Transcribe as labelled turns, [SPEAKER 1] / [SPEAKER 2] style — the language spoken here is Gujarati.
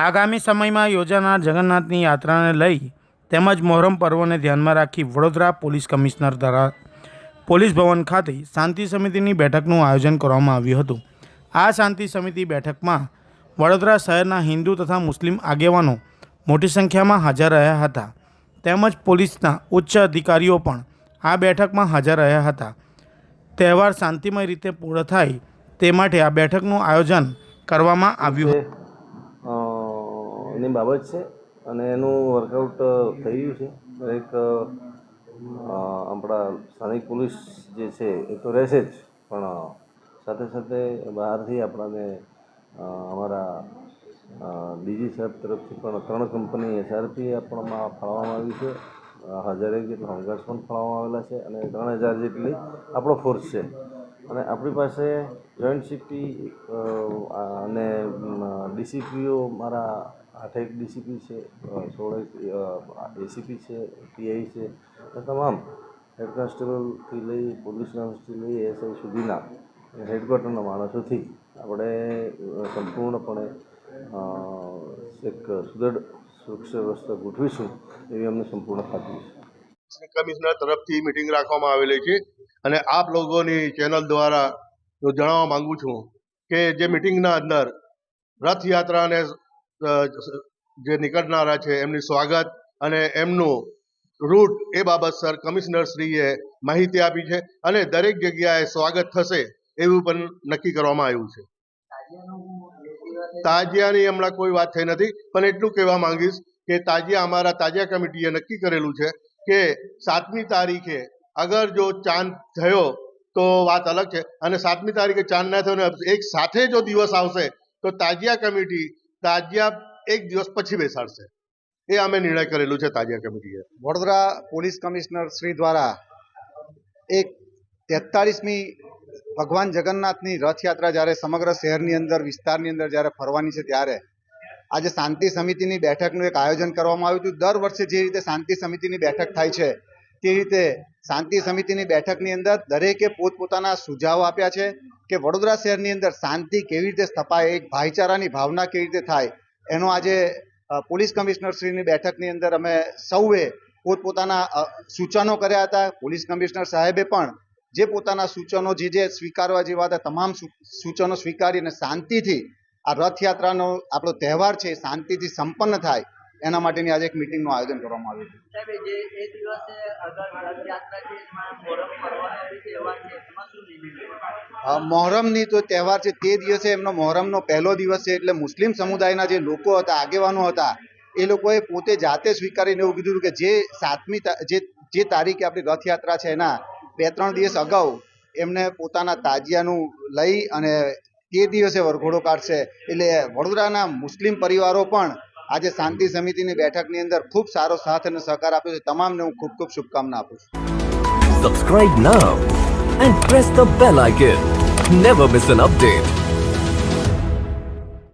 [SPEAKER 1] આગામી સમયમાં યોજાનાર જગન્નાથની યાત્રાને લઈ તેમજ મોહરમ પર્વને ધ્યાનમાં રાખી વડોદરા પોલીસ કમિશનર દ્વારા પોલીસ ભવન ખાતે શાંતિ સમિતિની બેઠકનું આયોજન કરવામાં આવ્યું હતું. આ શાંતિ સમિતિ બેઠકમાં વડોદરા શહેરના હિન્દુ તથા મુસ્લિમ આગેવાનો મોટી સંખ્યામાં હાજર રહ્યા હતા. તેમજ પોલીસના ઉચ્ચ અધિકારીઓ પણ આ બેઠકમાં હાજર રહ્યા હતા. તહેવાર શાંતિમય રીતે પૂર્ણ થાય તે માટે આ બેઠકનું આયોજન કરવામાં આવ્યું હતું.
[SPEAKER 2] એની બાબત છે અને એનું વર્કઆઉટ થઈ ગયું છે. દરેક આપણા સ્થાનિક પોલીસ જે છે એ તો રહેશે જ પણ સાથે સાથે બહારથી આપણાને અમારા ડીજી સાહેબ તરફથી પણ ત્રણ કંપની એસઆરપી આપણામાં ફાળવવામાં આવી છે. અ, હજારેક જેટલા હોમગાર્ડ્સ પણ ફાળવવામાં આવેલા છે અને ત્રણ હજાર જેટલી આપણો ફોર્સ છે. અને આપણી પાસે જોઈન્ટ સીપી અને ડીસીપીઓ મારા આઠેક ડીસીપી છે સોળ સોળેક એસીપી છે, પીઆઈ છે તમામ હેડ કોન્સ્ટેબલથી લઈ, પોલીસ કોન્સ્ટેબલ લઈ એસઆઈ સુધીના હેડક્વાર્ટરના માણસોથી આપણે સંપૂર્ણપણે એક સુદૃઢ સુરક્ષા વ્યવસ્થા ગોઠવીશું એવી અમને સંપૂર્ણ ખાતરી છે.
[SPEAKER 3] કમિશનર તરફથી મિટિંગ રાખવામાં આવેલી છે અને આપ લોકોની ચેનલ દ્વારા હું જણાવવા માંગુ છું કે જે મિટિંગના અંદર રથયાત્રાને જે નીકળનારા છે, એમની સ્વાગત અને એમનું રૂટ એ બાબત, સર, કમિશનરશ્રીએ માહિતી આપી છે અને દરેક જગ્યાએ સ્વાગત થશે એવું પણ નક્કી કરવામાં આવ્યું છે. તાજિયાની હમણાં કોઈ વાત થઈ નથી, પણ એટલું કહેવા માંગીશ કે તાજિયા અમારા તાજિયા કમિટીએ નક્કી કરેલું છે કે સાતમી તારીખે અગર જો ચાંદ થયો તો વાત અલગ છે અને સાતમી તારીખે ચાંદ ના થયો એક સાથે જો દિવસ આવશે, તો તાજિયા કમિટી તાજિયા એક દિવસ પછી બેસાડશે. એ અમે નિર્ણય કરેલું છે તાજિયા કમિટીએ.
[SPEAKER 4] વડોદરા પોલીસ કમિશનર શ્રી દ્વારા એક તેતાળીસમી ભગવાન જગન્નાથની રથયાત્રા જ્યારે સમગ્ર શહેરની અંદર, વિસ્તારની અંદર જ્યારે ફરવાની છે ત્યારે આજે શાંતિ સમિતિની બેઠકનું એક આયોજન કરવામાં આવ્યું હતું. દર વર્ષે જે રીતે શાંતિ સમિતિની બેઠક થાય છે તે રીતે શાંતિ સમિતિની બેઠકની અંદર દરેકે પોતપોતાના સુઝાવ આપ્યા છે કે વડોદરા શહેરની અંદર શાંતિ કેવી રીતે સ્થપાય, એક ભાઈચારાની ભાવના કેવી રીતે થાય, એનો આજે પોલીસ કમિશનર શ્રીની બેઠકની અંદર અમે સૌએ પોતપોતાના સૂચનો કર્યા હતા. પોલીસ કમિશનર સાહેબે પણ જે પોતાના સૂચનો જે જે સ્વીકારવા જેવા હતા, તમામ સૂચનો સ્વીકારીને શાંતિથી આ રથયાત્રાનો આપણો તહેવાર છે, શાંતિથી સંપન્ન થાય. એના માટેની આજે એક મિટિંગનું આયોજન કરવામાં આવ્યું મોહરમની તો તહેવાર છે તે દિવસે એમનો મોહરમનો પહેલો દિવસ છે એટલે મુસ્લિમ સમુદાયના જે લોકો હતા આગેવાનો હતા એ લોકોએ પોતે જાતે સ્વીકારીને એવું કીધું કે જે સાતમી જે જે તારીખે આપણી રથયાત્રા છે એના બે ત્રણ દિવસ અગાઉ એમને પોતાના તાજિયાનું લઈ અને તે દિવસે વરઘોડો કાઢશે. એટલે વડોદરાના મુસ્લિમ પરિવારો પણ આજે શાંતિ સમિતિની બેઠકની અંદર ખૂબ સારો સાથ અને સહકાર આપ્યો છે. તમામને હું ખૂબ ખૂબ શુભકામના આપું છું.
[SPEAKER 5] Subscribe now and press the bell icon never miss an update.